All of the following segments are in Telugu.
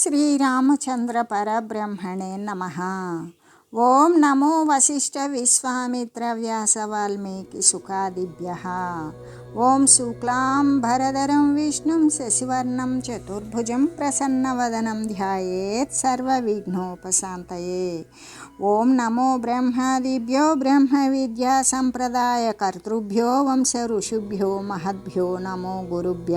श्रीरामचन्द्रपरब्रह्मणे नम। ॐ नमो वसिष्ठविश्वामित्रव्यासवाल्मीकिसुखादिभ्यः ॐ शुक्लां भरधरं विष्णुं शशिवर्णं चतुर्भुजं प्रसन्नवदनं ध्यायेत् सर्वविघ्नोपशान्तये। ॐ नमो ब्रह्मादिभ्यो ब्रह्मविद्यासम्प्रदायकर्तृभ्यो वंशऋषिभ्यो महद्भ्यो नमो गुरुभ्य।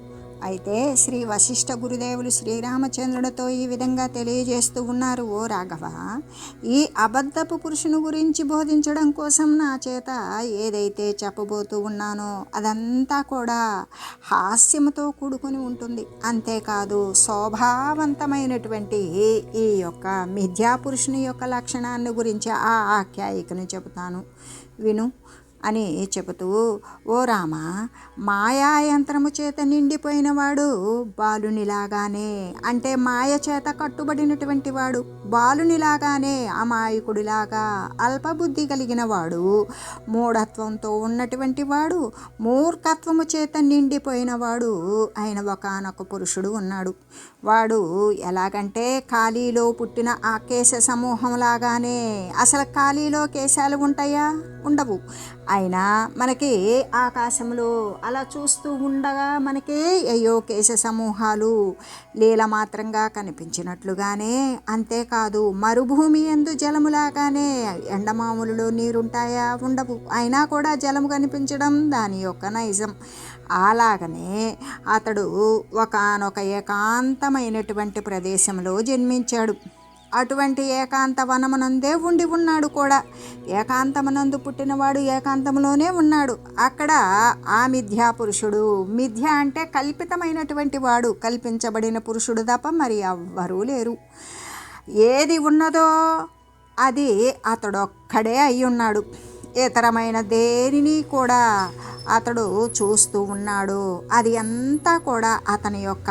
అయితే శ్రీ వశిష్ఠ గురుదేవులు శ్రీరామచంద్రుడితో ఈ విధంగా తెలియజేస్తూ ఉన్నారు ఓ రాఘవ. ఈ అబద్ధపు పురుషుని గురించి బోధించడం కోసం నా చేత ఏదైతే చెప్పబోతూ ఉన్నానో అదంతా కూడా హాస్యంతో కూడుకుని ఉంటుంది. అంతేకాదు శోభావంతమైనటువంటి ఈ యొక్క మిథ్యా పురుషుని యొక్క లక్షణాన్ని గురించి ఆ ఆఖ్యాయికను చెబుతాను. విను అని చెబుతూ ఓ రామ మాయాయంత్రము చేత నిండిపోయినవాడు బాలునిలాగానే అంటే మాయ చేత కట్టుబడినటువంటి వాడు బాలునిలాగానే అమాయకుడిలాగా అల్పబుద్ధి కలిగిన వాడు మూఢత్వంతో ఉన్నటువంటి వాడు మూర్ఖత్వము చేత నిండిపోయినవాడు అయిన ఆయన ఒకనొక పురుషుడు ఉన్నాడు. వాడు ఎలాగంటే ఖాళీలో పుట్టిన ఆ కేశ సమూహం లాగానే అసలు ఖాళీలో కేశాలు ఉంటాయా? ఉండవు. అయినా మనకి ఆకాశంలో అలా చూస్తూ ఉండగా మనకి అయ్యో కేశ సమూహాలు లీలమాత్రంగా కనిపించినట్లుగానే. అంతేకాదు మరుభూమి ఎందు జలములాగానే ఎండమాములలో నీరుంటాయా? ఉండవు. అయినా కూడా జలము కనిపించడం దాని యొక్క నైజం. అలాగనే అతడు ఒకనొక ఏకాంతమైనటువంటి ప్రదేశంలో జన్మించాడు. అటువంటి ఏకాంత వనమునందే ఉండి ఉన్నాడు కూడా. ఏకాంతమునందు పుట్టినవాడు ఏకాంతంలోనే ఉన్నాడు. అక్కడ ఆ మిథ్యా పురుషుడు మిథ్య అంటే కల్పితమైనటువంటి వాడు కల్పించబడిన పురుషుడు తప్ప మరి ఎవ్వరూ లేరు. ఏది ఉన్నదో అది అతడొక్కడే అయి ఉన్నాడు ఇతరమైన దేనిని కూడా అతడు చూస్తూ ఉన్నాడు. అది అంతా కూడా అతని యొక్క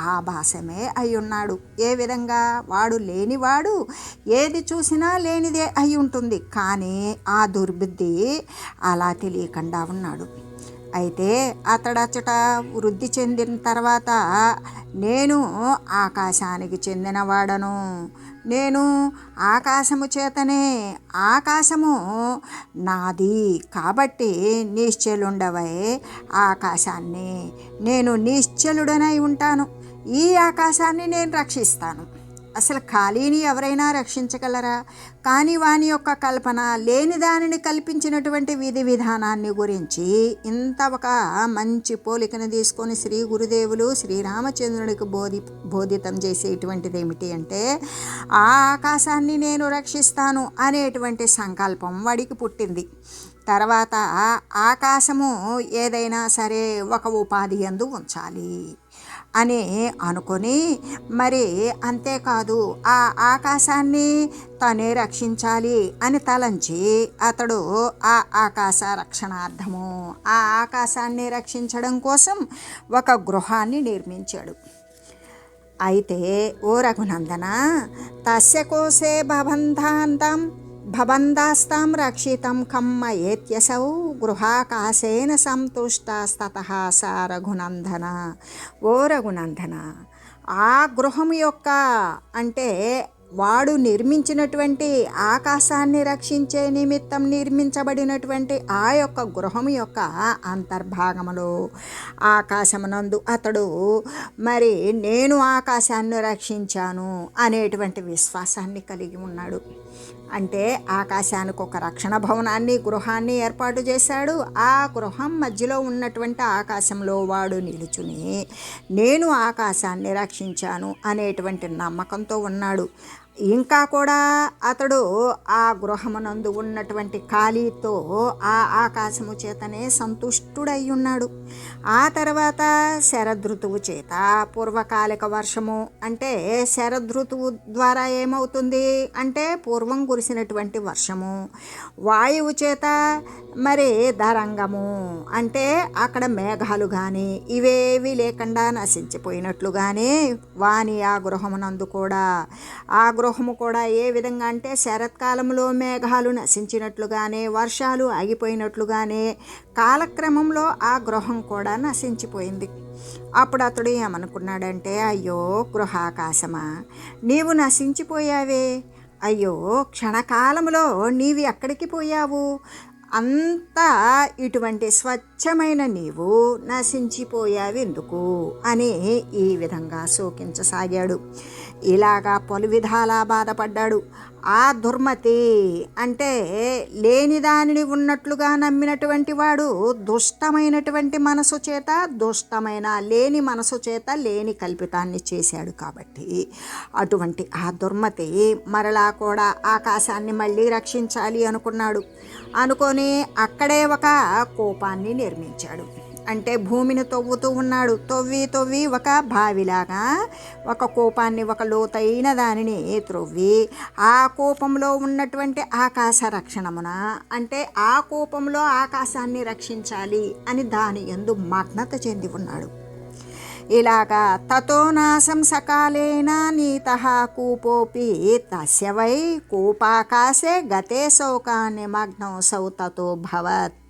ఆభాసమే అయి ఉన్నాడు. ఏ విధంగా? వాడు లేనివాడు ఏది చూసినా లేనిదే అయి ఉంటుంది. కానీ ఆ దుర్బుద్ధి అలా తెలియకుండా ఉన్నాడు. అయితే అతడచట వృద్ధి చెందిన తర్వాత నేను ఆకాశానికి చెందినవాడను. నేను ఆకాశము చేతనే ఆకాశము నాది కాబట్టి నిశ్చలుండవై ఆకాశాన్ని. నేను నిశ్చలుడనై ఉంటాను. ఈ ఆకాశాన్ని నేను రక్షిస్తాను. అసలు ఖాళీని ఎవరైనా రక్షించగలరా? కానీ వాని యొక్క కల్పన లేని దానిని కల్పించినటువంటి విధి విధానాన్ని గురించి ఇంత ఒక మంచి పోలికను తీసుకొని శ్రీ గురుదేవులు శ్రీరామచంద్రుడికి బోధి బోధితం చేసేటువంటిది ఏమిటి అంటే ఆ ఆకాశాన్ని నేను రక్షిస్తాను అనేటువంటి సంకల్పం వాడికి పుట్టింది. తర్వాత ఆకాశము ఏదైనా సరే ఒక ఉపాధి అందు ఉంచాలి. అని అనుకొని మరి అంతేకాదు ఆ ఆకాశాన్ని తనే రక్షించాలి అని తలంచి అతడు ఆ ఆకాశ రక్షణార్థము ఆ ఆకాశాన్ని రక్షించడం కోసం ఒక గృహాన్ని నిర్మించాడు. అయితే ఓ రఘునందన తస్య కోసే భవంతాంతం భవందాస్తాం రక్షితం కమ్మ ఏత్యసౌ గృహాకాశేన సంతుష్టస్తత సా రఘునందన ఓ రఘునందన ఆ గృహం యొక్క అంటే వాడు నిర్మించినటువంటి ఆకాశాన్ని రక్షించే నిమిత్తం నిర్మించబడినటువంటి ఆ యొక్క గృహం యొక్క అంతర్భాగములో. ఆకాశమునందు అతడు మరి నేను ఆకాశాన్ని రక్షించాను అనేటువంటి విశ్వాసాన్ని కలిగి ఉన్నాడు. అంటే ఆకాశానికి ఒక రక్షణ భవనాన్ని గృహాన్ని ఏర్పాటు చేశాడు. ఆ గృహం మధ్యలో ఉన్నటువంటి ఆకాశంలో వాడు నిలుచుని నేను ఆకాశాన్ని రక్షించాను అనేటువంటి నమ్మకంతో ఉన్నాడు. ఇంకా కూడా అతడు ఆ గృహమునందు ఉన్నటువంటి ఖాళీతో ఆ ఆకాశము చేతనే సంతుష్టుడై ఉన్నాడు. ఆ తర్వాత శరదృతువు చేత పూర్వకాలిక వర్షము అంటే శరదృతువు ద్వారా ఏమవుతుంది అంటే పూర్వం కురిసినటువంటి వర్షము వాయువు చేత మరి దరంగము అంటే అక్కడ మేఘాలు కానీ ఇవేవి లేకుండా నశించిపోయినట్లుగానే వాని ఆ గృహమునందు కూడా ఆ గృహ గృహము కూడా ఏ విధంగా అంటే శరత్కాలంలో మేఘాలు నశించినట్లుగానే వర్షాలు ఆగిపోయినట్లుగానే కాలక్రమంలో ఆ గృహం కూడా నశించిపోయింది. అప్పుడు అతడు ఏమనుకున్నాడంటే అయ్యో గృహాకాశమా నీవు నశించిపోయావే. అయ్యో క్షణకాలంలో నీవు ఎక్కడికి పోయావు? అంతా ఇటువంటి స్వచ్ఛమైన నీవు నశించిపోయావి ఎందుకు అని ఈ విధంగా శోకించసాగాడు. ఇలాగా పలు విధాలా బాధపడ్డాడు. ఆ దుర్మతి అంటే లేని దానిని ఉన్నట్లుగా నమ్మినటువంటి వాడు దుష్టమైనటువంటి మనసు చేత దుష్టమైన లేని మనసు చేత లేని కల్పితాన్ని చేశాడు కాబట్టి. అటువంటి ఆ దుర్మతి మరలా కూడా ఆకాశాన్ని మళ్ళీ రక్షించాలి అనుకున్నాడు. అనుకొని అక్కడే ఒక కోపాన్ని నిర్మించాడు. అంటే భూమిని తవ్వుతూ ఉన్నాడు. తవ్వి తవ్వి ఒక బావిలాగా ఒక కోపాన్ని ఒక లోతైన దానిని త్రొవ్వి ఆ కోపంలో ఉన్నటువంటి ఆకాశ రక్షణమున? అంటే ఆ కోపంలో ఆకాశాన్ని రక్షించాలి అని దాని ఎందు మగ్నత చెంది ఉన్నాడు. ఇలాగా తతో నాశం సకాలేన నీత కూపోపి తస్య వై కూపాకాశే గతే శోకాన్ని మగ్నం సౌ తతో భవత్.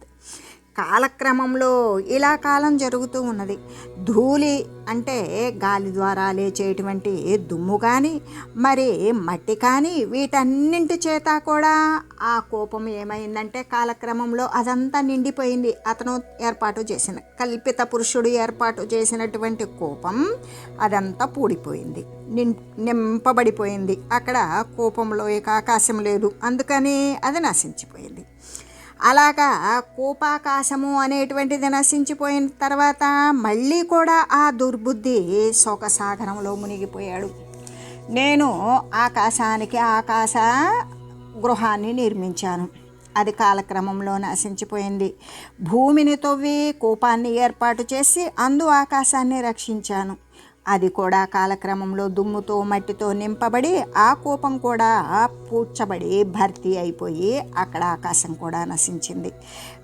కాలక్రమంలో ఇలా కాలం జరుగుతూ ఉన్నది. ధూళి అంటే గాలి ద్వారా లేచేటువంటి దుమ్ము కానీ మరి మట్టి కానీ వీటన్నింటి చేత కూడా ఆ కోపం ఏమైందంటే కాలక్రమంలో అదంతా నిండిపోయింది. అతను ఏర్పాటు చేసిన కల్పిత పురుషుడు ఏర్పాటు చేసినటువంటి కోపం అదంతా పూడిపోయింది. నిం నింపబడిపోయింది. అక్కడ కోపంలో ఇక ఆకాశం లేదు. అందుకని అది నశించిపోయింది. అలాగా కోపాకాశము అనేటువంటిది నశించిపోయిన తర్వాత మళ్ళీ కూడా ఆ దుర్బుద్ధి శోకసాగరంలో మునిగిపోయాడు. నేను ఆకాశానికి ఆకాశ గృహాన్ని నిర్మించాను. అది కాలక్రమంలో నశించిపోయింది. భూమిని తవ్వి కూపాన్ని ఏర్పాటు చేసి అందు ఆకాశాన్ని రక్షించాను. అది కూడా కాలక్రమంలో దుమ్ముతో మట్టితో నింపబడి ఆ కోపం కూడా పూడ్చబడి భర్తీ అయిపోయి అక్కడ ఆకాశం కూడా నశించింది.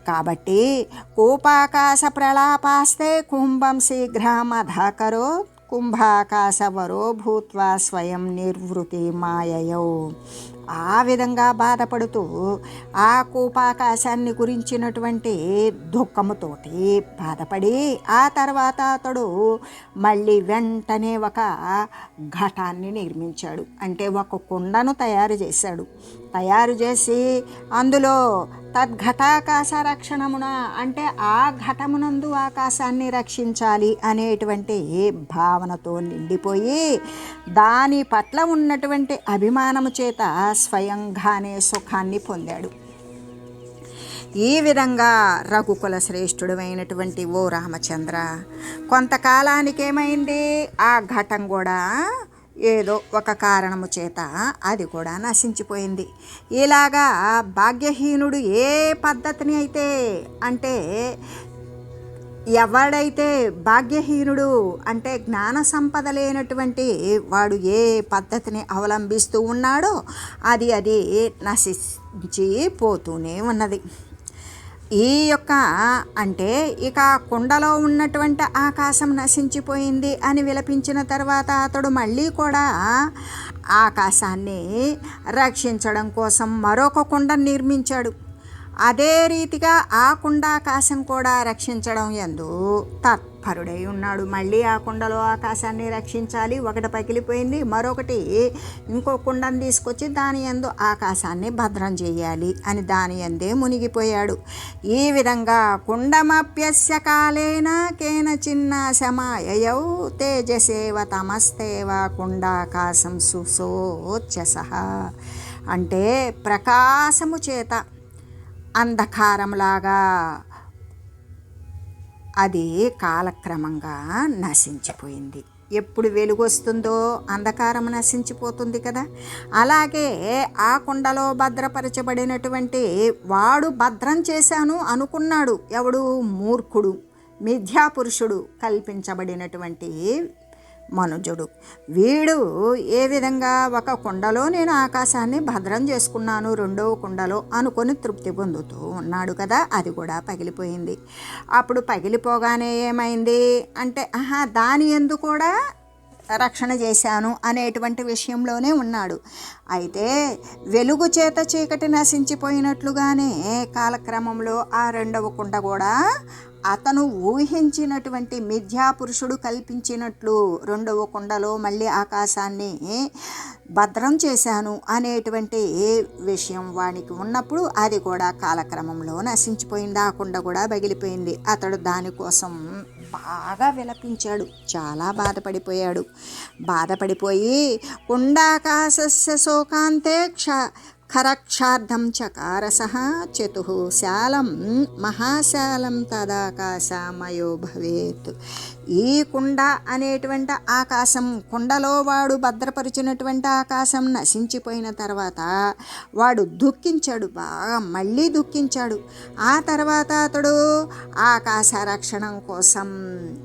కాబట్టి కోపాకాశ ప్రలాపాస్తే కుంభం శీఘ్రమధాకరో కుంభాకాశవరో భూత్వా స్వయం నిర్వృతి మాయయో. ఆ విధంగా బాధపడుతూ ఆ కూపాకాశాన్ని గురించినటువంటి దుఃఖముతోటి బాధపడి ఆ తర్వాత అతడు మళ్ళీ వెంటనే ఒక ఘటాన్ని నిర్మించాడు. అంటే ఒక కుండను తయారు చేశాడు. తయారు చేసి అందులో తద్ఘటాకాశ రక్షణమున అంటే ఆ ఘటమునందు ఆకాశాన్ని రక్షించాలి అనేటువంటి భావనతో నిండిపోయి దాని పట్ల ఉన్నటువంటి అభిమానము చేత స్వయంగానే సుఖాన్ని పొందాడు. ఈ విధంగా రఘుకుల శ్రేష్ఠుడమైనటువంటి ఓ రామచంద్ర కొంతకాలానికేమైంది? ఆ ఘటం కూడా ఏదో ఒక కారణము చేత అది కూడా నశించిపోయింది. ఇలాగా భాగ్యహీనుడు ఏ పద్ధతిని అయితే అంటే ఎవడైతే భాగ్యహీనుడు అంటే జ్ఞాన సంపద లేనటువంటి వాడు ఏ పద్ధతిని అవలంబిస్తూ ఉన్నాడో అది అది నశించి పోతూనే ఉన్నది. ఈ యొక్క అంటే ఇక కుండలో ఉన్నటువంటి ఆకాశం నశించిపోయింది అని విలపించిన తర్వాత అతడు మళ్ళీ కూడా ఆకాశాన్ని రక్షించడం కోసం మరొక కుండ నిర్మించాడు. అదే రీతిగా ఆ కుండాకాశం కూడా రక్షించడం ఎందు తత్పరుడై ఉన్నాడు. మళ్ళీ ఆ కుండలో ఆకాశాన్ని రక్షించాలి. ఒకటి పగిలిపోయింది మరొకటి ఇంకో కుండను తీసుకొచ్చి దాని ఎందు ఆకాశాన్ని భద్రం చేయాలి అని దాని ఎందే మునిగిపోయాడు. ఈ విధంగా కుండమప్యస్య కాలేన కేన చిన్న శమాయౌ తేజసేవ తమస్తేవ కుండాకాశం సుసోచ్చస అంటే ప్రకాశము చేత అంధకారంలాగా అది కాలక్రమంగా నశించిపోయింది. ఎప్పుడు వెలుగొస్తుందో అంధకారం నశించిపోతుంది కదా. అలాగే ఆ కుండలో భద్రపరచబడినటువంటి వాడు భద్రం చేశాను అనుకున్నాడు. ఎవడు? మూర్ఖుడు మిథ్యాపురుషుడు కల్పించబడినటువంటి మనుజుడు. వీడు ఏ విధంగా ఒక కుండలో నేను ఆకాశాన్ని భద్రం చేసుకున్నాను రెండవ కుండలో అనుకొని తృప్తి పొందుతూ ఉన్నాడు కదా అది కూడా పగిలిపోయింది. అప్పుడు పగిలిపోగానే ఏమైంది అంటే ఆహా దాని ఎందు కూడా రక్షణ చేశాను అనేటువంటి విషయంలోనే ఉన్నాడు. అయితే వెలుగు చేత చీకటి నశించిపోయినట్లుగానే కాలక్రమంలో ఆ రెండవ కుండ కూడా అతను ఊహించినటువంటి మిథ్యాపురుషుడు కల్పించినట్లు రెండవ కుండలో మళ్ళీ ఆకాశాన్ని భద్రం చేశాను అనేటువంటి విషయం వానికి ఉన్నప్పుడు అది కూడా కాలక్రమంలో నశించిపోయింది. ఆ కుండ కూడా పగిలిపోయింది అతడు దానికోసం బాగా విలపించాడు. చాలా బాధపడిపోయాడు. బాధపడిపోయి కుండాకాశస్య శోకాంతే క్ష ఖరక్షార్థం చకారస చతు శాలం మహాశాలం తదాకాశామయో భవేత్ ఈ కుండ అనేటువంటి ఆకాశం కుండలో వాడు భద్రపరిచినటువంటి ఆకాశం నశించిపోయిన తర్వాత వాడు దుఃఖించాడు బాగా మళ్ళీ దుఃఖించాడు. ఆ తర్వాత అతడు ఆకాశ రక్షణ కోసం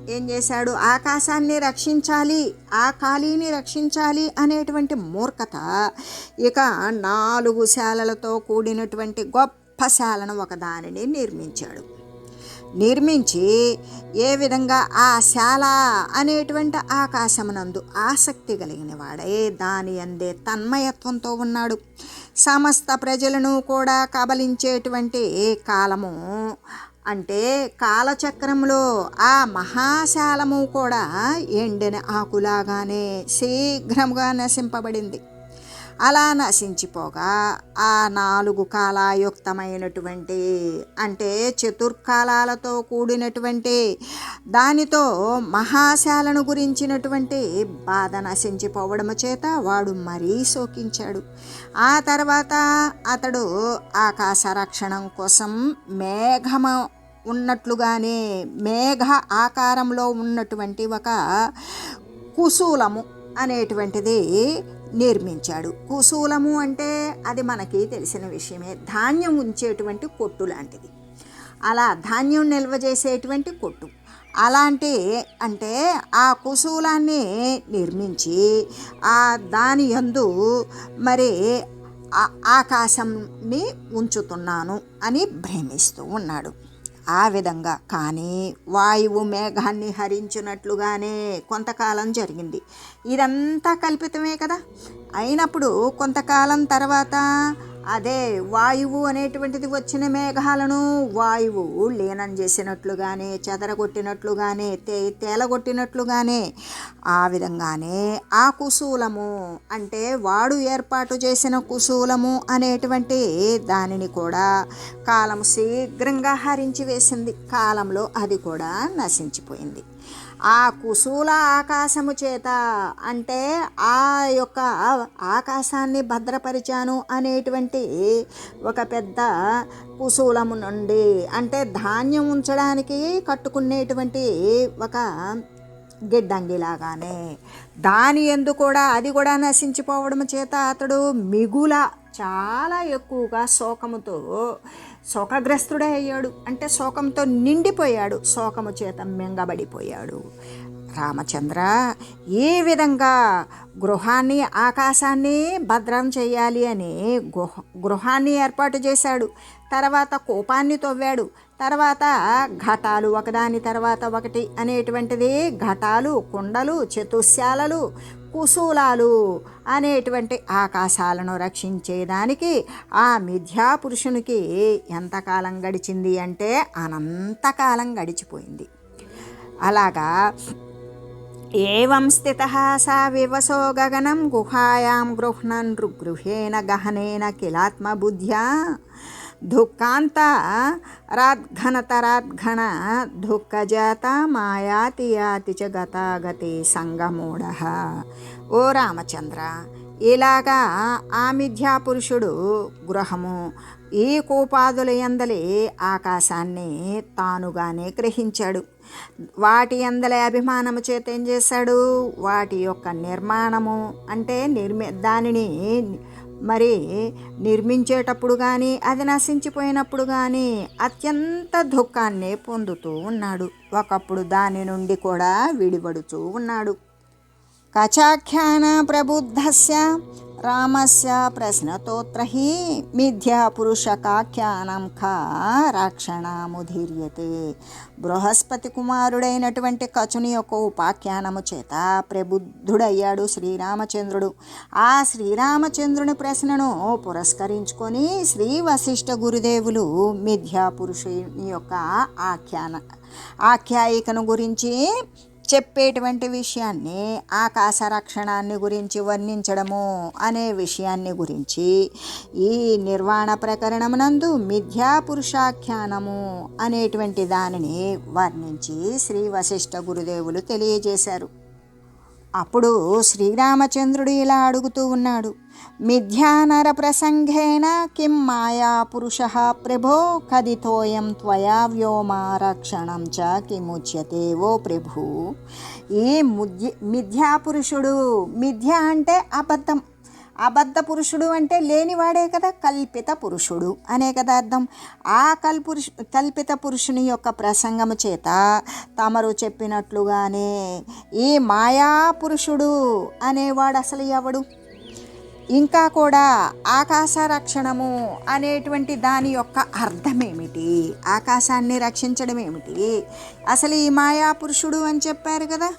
ఏం చేశాడు? ఆకాశాన్ని రక్షించాలి ఆ ఖాళీని రక్షించాలి అనేటువంటి మూర్ఖత ఇక నాలుగు శాలలతో కూడినటువంటి గొప్ప శాలను ఒకదానిని నిర్మించాడు. నిర్మించి ఏ విధంగా ఆ శాల అనేటువంటి ఆకాశమునందు ఆసక్తి కలిగిన వాడే దాని అందే తన్మయత్వంతో ఉన్నాడు. సమస్త ప్రజలను కూడా కబలించేటువంటి కాలము అంటే కాలచక్రంలో ఆ మహాశాలము కూడా ఎండిన ఆకులాగానే శీఘ్రముగా నశింపబడింది. అలా నశించిపోగా ఆ నాలుగు కాలాయుక్తమైనటువంటి అంటే చతుర్కాలాలతో కూడినటువంటి దానితో మహాశాలను గురించినటువంటి బాధ నశించిపోవడము చేత వాడు మరీ శోకించాడు. ఆ తర్వాత అతడు ఆకాశ రక్షణం కోసం మేఘము ఉన్నట్లుగానే మేఘ ఆకారంలో ఉన్నటువంటి ఒక కుశూలము అనేటువంటిది నిర్మించాడు. కుశూలము అంటే అది మనకి తెలిసిన విషయమే. ధాన్యం ఉంచేటువంటి కొట్టు లాంటిది. అలా ధాన్యం నిల్వ చేసేటువంటి కొట్టు అలాంటి అంటే ఆ కుశూలాన్ని నిర్మించి ఆ దాని యందు మరి ఆకాశంని ఉంచుతున్నాను అని భ్రమిస్తూ ఉన్నాడు. ఆ విధంగా. కానీ వాయువు మేఘాన్ని హరించినట్లుగానే కొంతకాలం జరిగింది. ఇదంతా కల్పితమే కదా? అయినప్పుడు కొంతకాలం తర్వాత అదే వాయువు అనేటువంటిది వచ్చిన మేఘాలను వాయువు లీనం చేసినట్లుగానే చెదరగొట్టినట్లుగానే తే తేలగొట్టినట్లుగానే ఆ విధంగానే ఆ కుశూలము అంటే వాడు ఏర్పాటు చేసిన కుశూలము అనేటువంటి దానిని కూడా కాలం శీఘ్రంగా హరించి వేసింది. కాలంలో అది కూడా నశించిపోయింది. ఆ కుశూల ఆకాశము చేత అంటే ఆ యొక్క ఆకాశాన్ని భద్రపరిచాను అనేటువంటి ఒక పెద్ద కుశూలము నుండి అంటే ధాన్యం ఉంచడానికి కట్టుకునేటువంటి ఒక గిడ్డంగిలాగానే దాని ఎందు కూడా అది కూడా నశించిపోవడం చేత అతడు మిగుల చాలా ఎక్కువగా శోకముతో శోకగ్రస్తుడే అయ్యాడు. అంటే శోకంతో నిండిపోయాడు. శోకము చేత మింగబడిపోయాడు. రామచంద్ర ఏ విధంగా గృహాన్ని ఆకాశాన్ని భద్రం చేయాలి అని గుహ గృహాన్ని ఏర్పాటు చేశాడు. తర్వాత కోపాన్ని తవ్వాడు. తర్వాత ఘటాలు ఒకదాని తర్వాత ఒకటి అనేటువంటిది ఘటాలు కుండలు చతుశాలలు కుశూలాలు అనేటువంటి ఆకాశాలను రక్షించేదానికి ఆ మిథ్యాపురుషునికి ఎంతకాలం గడిచింది అంటే అనంతకాలం గడిచిపోయింది. అలాగా ఏం స్థిత సా వివసో గగనం గుహాయాం గృహ్ణన్ గృహేణ గహనేన కిలాత్మబుద్ధ్యా దుఃఖాంత రాద్ఘనతరాద్ఘన దుఃఖజాత మాయాతి యాతి చ గతాగతి సంగమూఢ. ఓ రామచంద్ర ఇలాగా ఆ మిథ్యాపురుషుడు గృహము ఈ కూపాదుల ఎందలి ఆకాశాన్ని తానుగానే గ్రహించాడు. వాటి అందల అభిమానము చేత ఏం చేశాడు? వాటి యొక్క నిర్మాణము అంటే నిర్మి దానిని మరి నిర్మించేటప్పుడు కానీ అది నశించిపోయినప్పుడు కానీ అత్యంత దుఃఖాన్ని పొందుతూ ఉన్నాడు. ఒకప్పుడు దాని నుండి కూడా విడిపడుతూ ఉన్నాడు. కచాఖ్యాన ప్రబుద్ధస్య రామస్య ప్రశ్నతోత్ర హి మిథ్యా పురుషకాఖ్యానం ఖా రాక్షణముధీర్యతే. బృహస్పతి కుమారుడైనటువంటి కచుని యొక్క ఉపాఖ్యానము చేత ప్రబుద్ధుడయ్యాడు శ్రీరామచంద్రుడు. ఆ శ్రీరామచంద్రుని ప్రశ్నను పురస్కరించుకొని శ్రీ వశిష్ఠ గురుదేవులు మిథ్యా పురుషుని యొక్క ఆఖ్యాన ఆఖ్యాయికను గురించి చెప్పేటువంటి విషయాన్ని ఆకాశ రక్షణాన్ని గురించి వర్ణించడము అనే విషయాన్ని గురించి ఈ నిర్వాణ ప్రకరణమునందు మిథ్యా పురుషాఖ్యానము అనేటువంటి దానిని వర్ణించి శ్రీ వశిష్ఠ గురుదేవులు తెలియజేశారు. అప్పుడు శ్రీరామచంద్రుడు ఇలా అడుగుతూ ఉన్నాడు మిథ్యానర ప్రసంగేన కిం మాయా పురుష ప్రభో కదితోయం త్వయా వ్యోమారక్షణం చ కిముచ్యతే ఓ ప్రభు. ఈ ముద్య మిథ్యాపురుషుడు మిథ్య అంటే అబద్ధం. అబద్ధ పురుషుడు అంటే లేనివాడే కదా కల్పిత పురుషుడు. అనే కదా అర్థం. ఆ కల్పురుషు కల్పిత పురుషుని యొక్క ప్రసంగము చేత తమరు చెప్పినట్లుగానే ఈ మాయా పురుషుడు అనేవాడు అసలు ఎవడు? ఇంకా కూడా ఆకాశ రక్షణము అనేటువంటి దాని యొక్క అర్థం ఏమిటి ఆకాశాన్ని రక్షించడం ఏమిటి అసలు ఈ మాయా పురుషుడు అని చెప్పారు కదా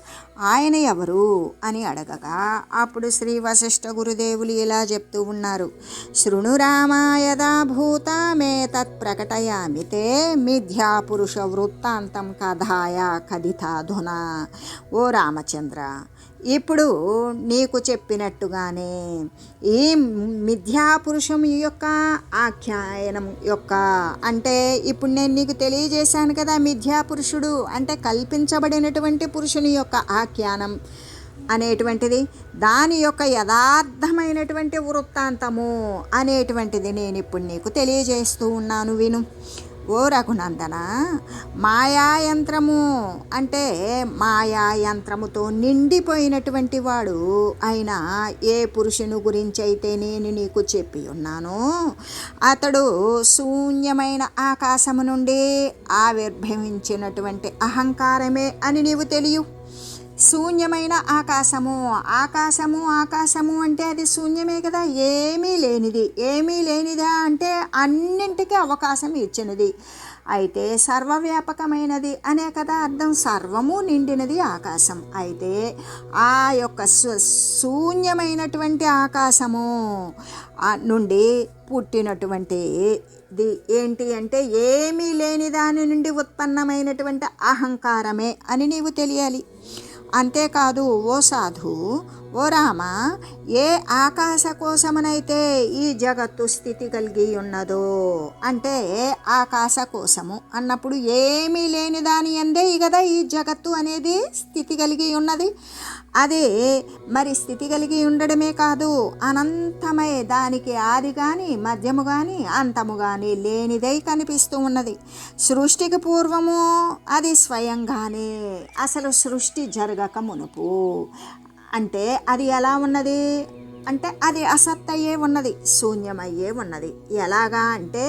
ఆయన ఎవరు అని అడగగా అప్పుడు శ్రీ వశిష్ఠ గురుదేవులు ఇలా చెప్తూ ఉన్నారు. శృణు రామాయదా భూత మే తత్ తే మిథ్యా పురుష వృత్తాంతం కథాయ కథితాధునా. ఓ రామచంద్ర ఇప్పుడు నీకు చెప్పినట్టుగానే ఈ మిథ్యాపురుషం యొక్క ఆఖ్యాయనం యొక్క అంటే ఇప్పుడు నేను నీకు తెలియజేశాను కదా మిథ్యాపురుషుడు అంటే కల్పించబడినటువంటి పురుషుని యొక్క ఆఖ్యానం అనేటువంటిది దాని యొక్క యథార్థమైనటువంటి వృత్తాంతము అనేటువంటిది నేను ఇప్పుడు నీకు తెలియజేస్తూ ఉన్నాను విను. ఓ రఘునందన మాయాయంత్రము అంటే మాయాయంత్రముతో నిండిపోయినటువంటి వాడు అయినా ఏ పురుషుని గురించి అయితే నేను నీకు చెప్పి ఉన్నాను అతడు శూన్యమైన ఆకాశము నుండి ఆవిర్భవించినటువంటి అహంకారమే అని నీవు తెలియు. శూన్యమైన ఆకాశము. ఆకాశము ఆకాశము అంటే అది శూన్యమే కదా? ఏమీ లేనిది. ఏమీ లేనిదా అంటే అన్నింటికీ అవకాశం ఇచ్చినది. అయితే సర్వవ్యాపకమైనది అనే కదా అర్థం. సర్వము నిండినది ఆకాశం. అయితే ఆ యొక్క శూన్యమైనటువంటి ఆకాశము నుండి పుట్టినటువంటి ది ఏంటి అంటే ఏమీ లేని దాని నుండి ఉత్పన్నమైనటువంటి అహంకారమే అని నీవు తెలియాలి. అంతేకాదు ఓ సాధు ఓ రామ ఏ ఆకాశ కోసమనైతే ఈ జగత్తు స్థితి కలిగి ఉన్నదో అంటే ఆకాశ కోసము అన్నప్పుడు ఏమీ లేని దాని అందే కదా ఈ జగత్తు అనేది స్థితి కలిగి ఉన్నది అదే మరి స్థితి కలిగి ఉండడమే కాదు అనంతమై దానికి ఆది కానీ మధ్యము కానీ అంతము కానీ లేనిదై కనిపిస్తూ ఉన్నది. సృష్టికి పూర్వము అది స్వయంగానే అసలు సృష్టి జరగక మునుపు అంటే అది ఎలా ఉన్నది? అంటే అది అసత్తయ్యే ఉన్నది శూన్యమయ్యే ఉన్నది. ఎలాగా అంటే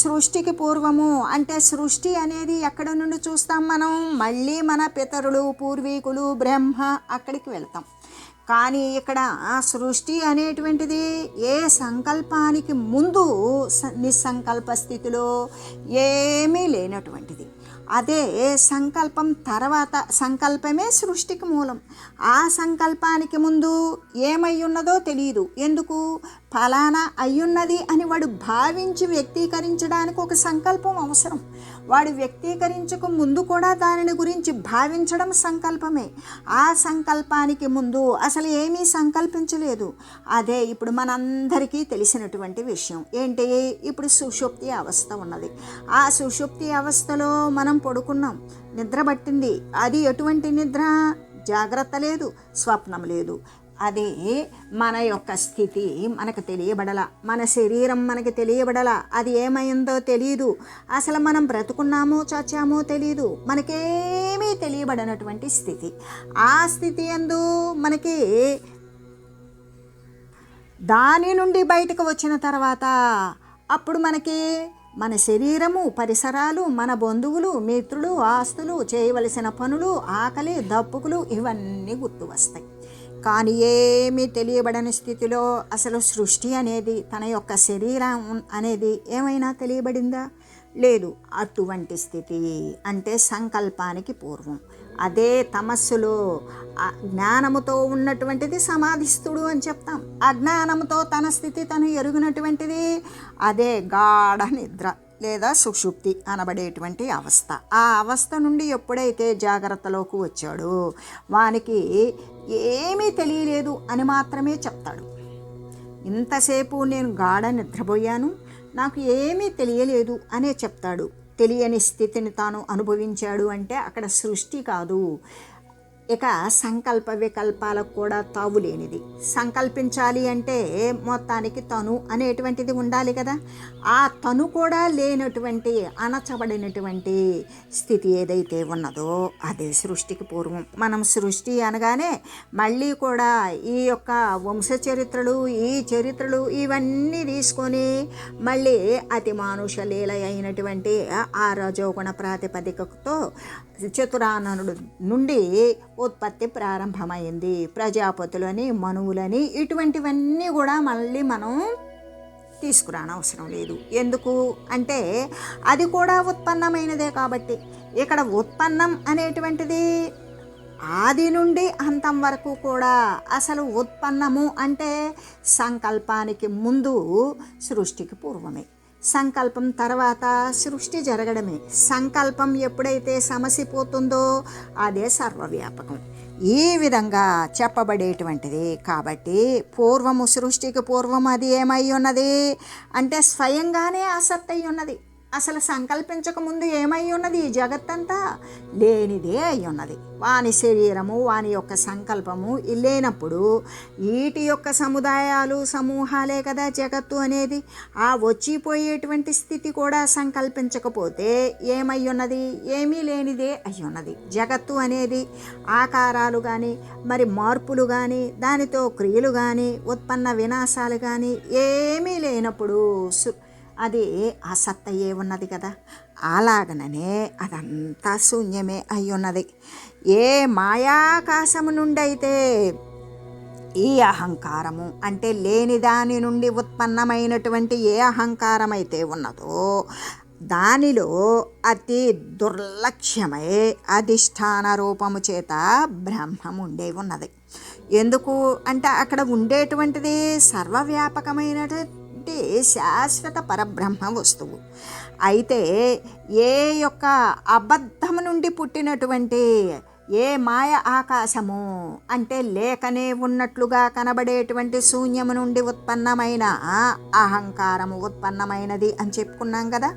సృష్టికి పూర్వము అంటే సృష్టి అనేది ఎక్కడ నుండి చూస్తాం మనం? మళ్ళీ మన పితరులు పూర్వీకులు బ్రహ్మ అక్కడికి వెళ్తాం. కానీ ఇక్కడ సృష్టి అనేటువంటిది ఏ సంకల్పానికి ముందు నిస్సంకల్ప స్థితిలో ఏమీ లేనటువంటిది. అదే సంకల్పం తర్వాత సంకల్పమే సృష్టికి మూలం. ఆ సంకల్పానికి ముందు ఏమై ఉన్నదో తెలియదు ఎందుకు? ఫలానా అయ్యున్నది అని వాడు భావించి వ్యక్తీకరించడానికి ఒక సంకల్పం అవసరం. వాడు వ్యక్తీకరించక ముందు కూడా దానిని గురించి భావించడం సంకల్పమే. ఆ సంకల్పానికి ముందు అసలు ఏమీ సంకల్పించలేదు. అదే ఇప్పుడు మనందరికీ తెలిసినటువంటి విషయం. ఏంటి? ఇప్పుడు సుషుప్తి అవస్థ ఉన్నది. ఆ సుషుప్తి అవస్థలో మనం పడుకున్నాం. నిద్ర పట్టింది. అది ఎటువంటి నిద్ర? జాగ్రత్త లేదు. స్వప్నం లేదు. అది మన యొక్క స్థితి మనకు తెలియబడల. మన శరీరం మనకి తెలియబడల. అది ఏమైందో తెలియదు అసలు మనం బ్రతుకున్నామో చచ్చామో తెలియదు మనకేమీ తెలియబడినటువంటి స్థితి. ఆ స్థితి ఎందు మనకి దాని నుండి బయటకు వచ్చిన తర్వాత అప్పుడు మనకి మన శరీరము పరిసరాలు మన బంధువులు మిత్రులు ఆస్తులు చేయవలసిన పనులు ఆకలి దప్పుకులు ఇవన్నీ గుర్తు వస్తాయి కానీ ఏమీ తెలియబడని స్థితిలో అసలు సృష్టి అనేది తన యొక్క శరీరం అనేది ఏమైనా తెలియబడిందా? లేదు. అటువంటి స్థితి అంటే సంకల్పానికి పూర్వం. అదే తమస్సులో జ్ఞానముతో ఉన్నటువంటిది సమాధిస్తుడు అని చెప్తాం. అజ్ఞానముతో తన స్థితి తను ఎరుగునటువంటిది అదే గాఢ నిద్ర లేదా సుషుప్తి అనబడేటువంటి అవస్థ. ఆ అవస్థ నుండి ఎప్పుడైతే జాగ్రత్తలోకి వచ్చాడో వానికి ఏమీ తెలియలేదు అని మాత్రమే చెప్తాడు. ఇంతసేపు నేను గాఢ నిద్రపోయాను. నాకు ఏమీ తెలియలేదు అనే చెప్తాడు. తెలియని స్థితిని తాను అనుభవించాడు అంటే అక్కడ సృష్టి కాదు. ఇక సంకల్ప వికల్పాలకు కూడా తావు లేనిది. సంకల్పించాలి అంటే మొత్తానికి తను అనేటువంటిది ఉండాలి కదా. ఆ తను కూడా లేనటువంటి అణచబడినటువంటి స్థితి ఏదైతే ఉన్నదో అదే సృష్టికి పూర్వం. మనం సృష్టి అనగానే మళ్ళీ కూడా ఈ యొక్క వంశ చరిత్రలు ఈ చరిత్రలు ఇవన్నీ తీసుకొని మళ్ళీ అతి మానుష లీల అయినటువంటి ఆ రజోగుణ ప్రాతిపదికతో చతురాననుడు నుండి ఉత్పత్తి ప్రారంభమైంది. ప్రజాపతులని మనువులని ఇటువంటివన్నీ కూడా మళ్ళీ మనం తీసుకురానవసరం లేదు. ఎందుకు? అంటే అది కూడా ఉత్పన్నమైనదే కాబట్టి. ఇక్కడ ఉత్పన్నం అనేటువంటిది ఆది నుండి అంతం వరకు కూడా అసలు ఉత్పన్నము అంటే సంకల్పానికి ముందు సృష్టికి పూర్వమే. సంకల్పం తర్వాత సృష్టి జరగడమే. సంకల్పం ఎప్పుడైతే సమసిపోతుందో అదే సర్వవ్యాపకం. ఈ విధంగా చెప్పబడేటువంటిది. కాబట్టి పూర్వము సృష్టికి పూర్వం అది ఏమై ఉన్నది? అంటే స్వయంగానే ఆసక్తి అయి ఉన్నది అసలు సంకల్పించక ముందు ఏమై ఉన్నది ఈ జగత్తంతా? లేనిదే అయి ఉన్నది. వాని శరీరము వాని యొక్క సంకల్పము లేనప్పుడు వీటి యొక్క సముదాయాలు సమూహాలే కదా జగత్తు అనేది. ఆ వచ్చిపోయేటువంటి స్థితి కూడా సంకల్పించకపోతే ఏమై ఉన్నది? ఏమీ లేనిదే అయి ఉన్నది. జగత్తు అనేది ఆకారాలు కానీ మరి మార్పులు కానీ దానితో క్రియలు కానీ ఉత్పన్న వినాశాలు కానీ ఏమీ లేనప్పుడు అది అది అసత్తయే ఉన్నది కదా? అలాగననే అదంతా శూన్యమే అయి ఉన్నది. ఏ మాయాకాశము నుండి అయితే ఈ అహంకారము అంటే లేని దాని నుండి ఉత్పన్నమైనటువంటి ఏ అహంకారం అయితే ఉన్నదో దానిలో అతి దుర్లక్ష్యమై అధిష్టాన రూపము చేత బ్రహ్మం ఉండే ఉన్నది. ఎందుకు? అంటే అక్కడ ఉండేటువంటిది సర్వవ్యాపకమైనటువంటి శాశ్వత పరబ్రహ్మ వస్తువు. అయితే ఏ యొక్క అబద్ధము నుండి పుట్టినటువంటి ఏ మాయ ఆకాశము అంటే లేకనే ఉన్నట్లుగా కనబడేటువంటి శూన్యము నుండి ఉత్పన్నమైన అహంకారము ఉత్పన్నమైనది అని చెప్పుకున్నాం కదా.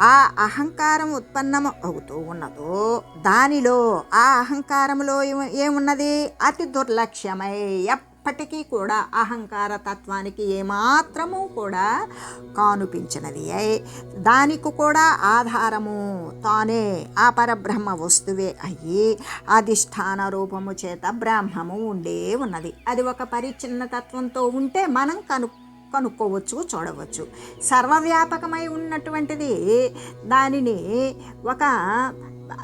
ఆ అహంకారం ఉత్పన్నం అవుతూ ఉన్నదో దానిలో ఆ అహంకారములో ఏమున్నది? అతి దుర్లక్ష్యమై ఎప్పటికీ కూడా అహంకార తత్వానికి ఏమాత్రము కూడా కానుపించినది. అయి దానికి కూడా ఆధారము తానే ఆ పరబ్రహ్మ వస్తువే అయ్యి అధిష్టాన రూపము చేత బ్రహ్మము ఉండే ఉన్నది. అది ఒక పరిచ్ఛిన్న తత్వంతో ఉంటే మనం కను కనుక్కోవచ్చు చూడవచ్చు. సర్వవ్యాపకమై ఉన్నటువంటిది దానిని ఒక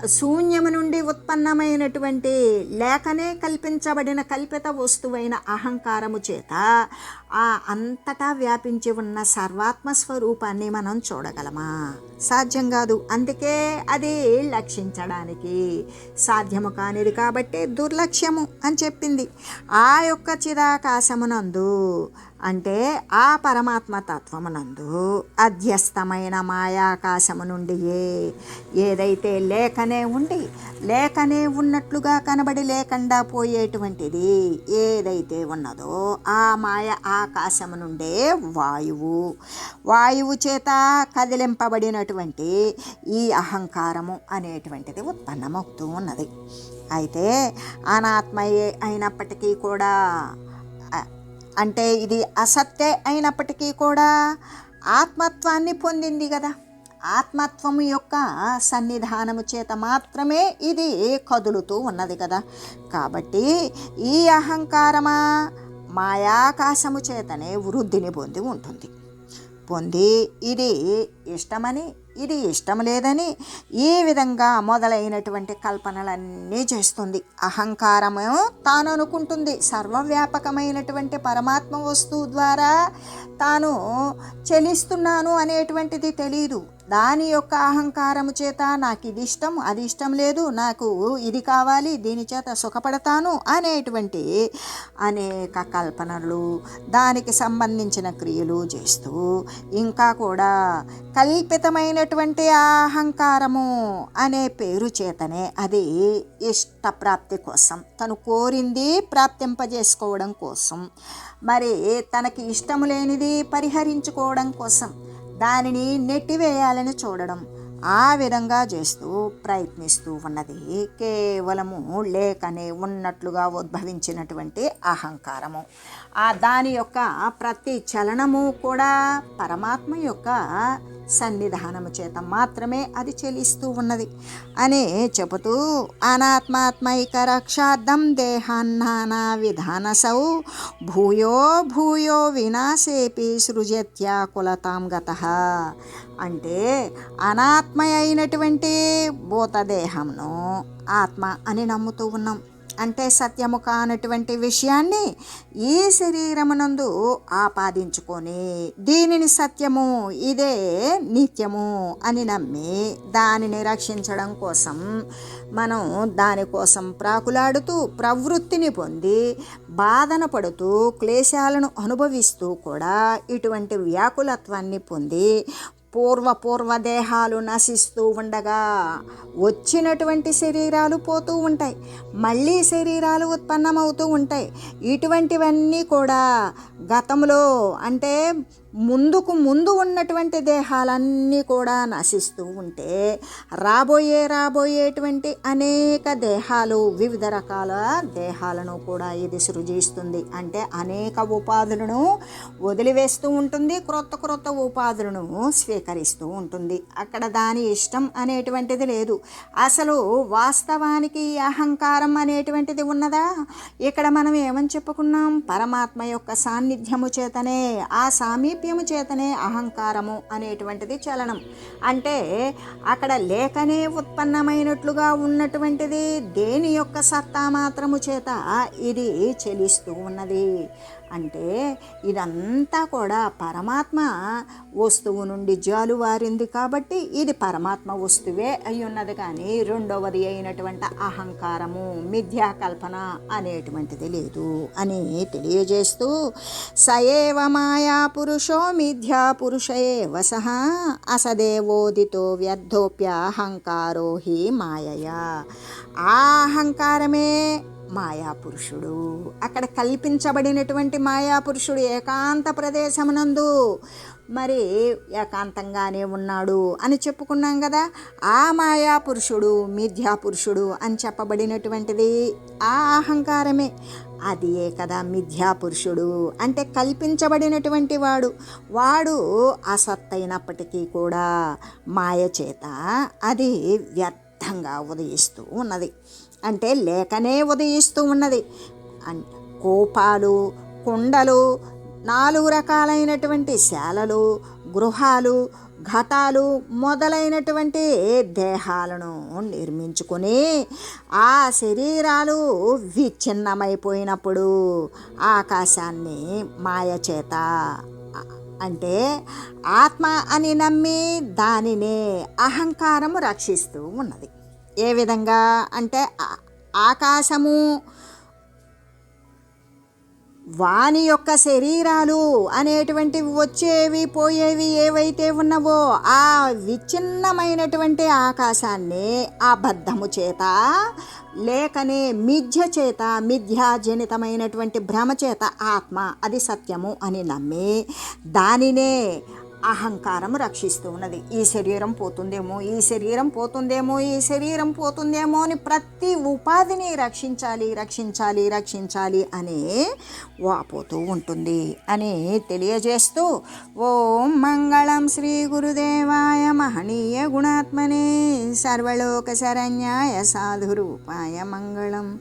శూన్యము నుండి ఉత్పన్నమైనటువంటి లేకనే కల్పించబడిన కల్పిత వస్తువైన అహంకారము చేత ఆ అంతటా వ్యాపించి ఉన్న సర్వాత్మ స్వరూపాన్ని మనం చూడగలమా? సాధ్యం కాదు. అందుకే అది లక్షించడానికి సాధ్యము కానిది కాబట్టి దుర్లక్ష్యము అని చెప్పింది. ఆ యొక్క చిదాకాశమునందు అంటే ఆ పరమాత్మ తత్వమునందు అధ్యస్థమైన మాయాకాశము నుండి ఏ ఏదైతే లేకనే ఉండి లేకనే ఉన్నట్లుగా కనబడి లేకుండా పోయేటువంటిది ఏదైతే ఉన్నదో ఆ మాయ ఆకాశము నుండే వాయువు. వాయువు చేత కదిలింపబడినటువంటి ఈ అహంకారము అనేటువంటిది ఉత్పన్నమవుతూ ఉన్నది. అయితే అనాత్మయే అయినప్పటికీ కూడా అంటే ఇది అసత్య అయినప్పటికీ కూడా ఆత్మత్వాన్ని పొందింది కదా. ఆత్మత్వము యొక్క సన్నిధానము చేత మాత్రమే ఇది కదులుతూ ఉన్నది కదా. కాబట్టి ఈ అహంకారమా మాయాకాశము చేతనే వృద్ధిని పొంది ఉంటుంది. పొంది ఇది ఇష్టమని ఇది ఇష్టం లేదని ఈ విధంగా మొదలైనటువంటి కల్పనలన్నీ చేస్తుంది. అహంకారము తాను అనుకుంటుంది సర్వవ్యాపకమైనటువంటి పరమాత్మ వస్తువు ద్వారా తాను చెలిస్తున్నాను అనేటువంటిది తెలియదు దాని యొక్క అహంకారము చేత నాకు ఇది ఇష్టం అది ఇష్టం లేదు నాకు ఇది కావాలి దీని చేత సుఖపడతాను అనేటువంటి అనేక కల్పనలు దానికి సంబంధించిన క్రియలు చేస్తూ ఇంకా కూడా కల్పితమైనటువంటి అహంకారము అనే పేరు చేతనే అది ఇష్టప్రాప్తి కోసం తను కోరింది ప్రాప్తింపజేసుకోవడం కోసం. మరి తనకి ఇష్టము లేనిది పరిహరించుకోవడం కోసం దానిని నెట్టివేయాలని చూడడం ఆ విధంగా చేస్తూ ప్రయత్నిస్తూ ఉన్నది. కేవలము లేకనే ఉన్నట్లుగా ఉద్భవించినటువంటి అహంకారము. ఆ దాని యొక్క ప్రతి చలనము కూడా పరమాత్మ యొక్క సన్నిధానము చేత మాత్రమే అది చెలిస్తూ ఉన్నది. అని చెబుతూ అనాత్మాత్మైక రక్షార్థం దేహాన్నానా విధానసౌ భూయో భూయో వినాశేపి సృజత్యాకులతాం గత. అంటే అనాత్మ అయినటువంటి భూతదేహంను ఆత్మ అని నమ్ముతూ ఉన్నాం. అంటే సత్యము కానటువంటి విషయాన్ని ఈ శరీరమునందు ఆపాదించుకొని దీనిని సత్యము ఇదే నిత్యము అని నమ్మి దానిని రక్షించడం కోసం మనం దానికోసం ప్రాకులాడుతూ ప్రవృత్తిని పొంది బాధన పడుతూ క్లేశాలను అనుభవిస్తూ కూడా ఇటువంటి వ్యాకులత్వాన్ని పొంది పూర్వ పూర్వ దేహాలు నశిస్తూ ఉండగా వచ్చినటువంటి శరీరాలు పోతూ ఉంటాయి. మళ్ళీ శరీరాలు ఉత్పన్నమవుతూ ఉంటాయి. ఇటువంటివన్నీ కూడా గతంలో అంటే ముందుకు ముందు ఉన్నటువంటి దేహాలన్నీ కూడా నశిస్తూ ఉంటే రాబోయే రాబోయేటువంటి అనేక దేహాలు వివిధ రకాల దేహాలను కూడా ఇది సృజిస్తుంది. అంటే అనేక ఉపాధులను వదిలివేస్తూ ఉంటుంది క్రొత్త క్రొత్త ఉపాధులను స్వీకరిస్తూ ఉంటుంది. అక్కడ దాని ఇష్టం అనేటువంటిది లేదు. అసలు వాస్తవానికి ఈ అహంకారం అనేటువంటిది ఉన్నదా? ఇక్కడ మనం ఏమని చెప్పుకున్నాం? పరమాత్మ యొక్క సాన్నిధ్యము చేతనే ఆ సామీప్యము చేతనే అహంకారము అనేటువంటిది చలనం. అంటే అక్కడ లేఖనే ఉత్పన్నమైనట్లుగా ఉన్నటువంటిది దేని యొక్క సత్తా మాత్రము చేత ఇది చెలిస్తూ ఉన్నది. అంటే ఇదంతా కూడా పరమాత్మ వస్తువు నుండి జాలువారింది కాబట్టి ఇది పరమాత్మ వస్తువే అయి ఉన్నది. కానీ రెండవది అయినటువంటి అహంకారము మిథ్యాకల్పన అనేటువంటిది లేదు అని తెలియజేస్తూ సయేవ మాయా పురుషో మిథ్యా పురుషయే వసహ అసదేవోదితో వ్యర్థోప్యహంకారో హి మాయయా. ఆ అహంకారమే మాయాపురుషుడు. అక్కడ కల్పించబడినటువంటి మాయాపురుషుడు ఏకాంత ప్రదేశమునందు. మరి ఏకాంతంగానే ఉన్నాడు అని చెప్పుకున్నాం కదా. ఆ మాయాపురుషుడు మిథ్యాపురుషుడు అని చెప్పబడినటువంటిది ఆ అహంకారమే. అది ఏ కదా మిథ్యాపురుషుడు. అంటే కల్పించబడినటువంటి వాడు. వాడు అసత్తైనప్పటికీ కూడా మాయ చేత అది వ్యర్థంగా ఉదయిస్తూ ఉన్నది. అంటే లేకనే ఉదయిస్తూ ఉన్నది. కోపాలు కుండలు నాలుగు రకాలైనటువంటి శాలలు గృహాలు ఘటాలు మొదలైనటువంటి దేహాలను నిర్మించుకొని ఆ శరీరాలు విచ్ఛిన్నమైపోయినప్పుడు ఆకాశాన్ని మాయచేత. అంటే ఆత్మ అని నమ్మి దానినే అహంకారము రక్షిస్తూ ఉన్నది. ఏ విధంగా అంటే ఆకాశము వాని యొక్క శరీరాలు అనేటువంటివి వచ్చేవి పోయేవి ఏవైతే ఉన్నవో ఆ విచ్ఛిన్నమైనటువంటి ఆకాశాన్ని అబద్ధము చేత లేకనే మిథ్య చేత మిథ్యాజనితమైనటువంటి భ్రమ చేత ఆత్మ అది సత్యము అని నమ్మి దానినే అహంకారం రక్షిస్తూ ఉన్నది. ఈ శరీరం పోతుందేమో ఈ శరీరం పోతుందేమో ఈ శరీరం పోతుందేమో అని ప్రతి ఉపాధిని రక్షించాలి రక్షించాలి రక్షించాలి అని వాపోతూ ఉంటుంది అని తెలియజేస్తూ ఓం మంగళం శ్రీ గురుదేవాయ మహనీయ గుణాత్మనే సర్వలోక శరణ్యాయ సాధురూపాయ మంగళం.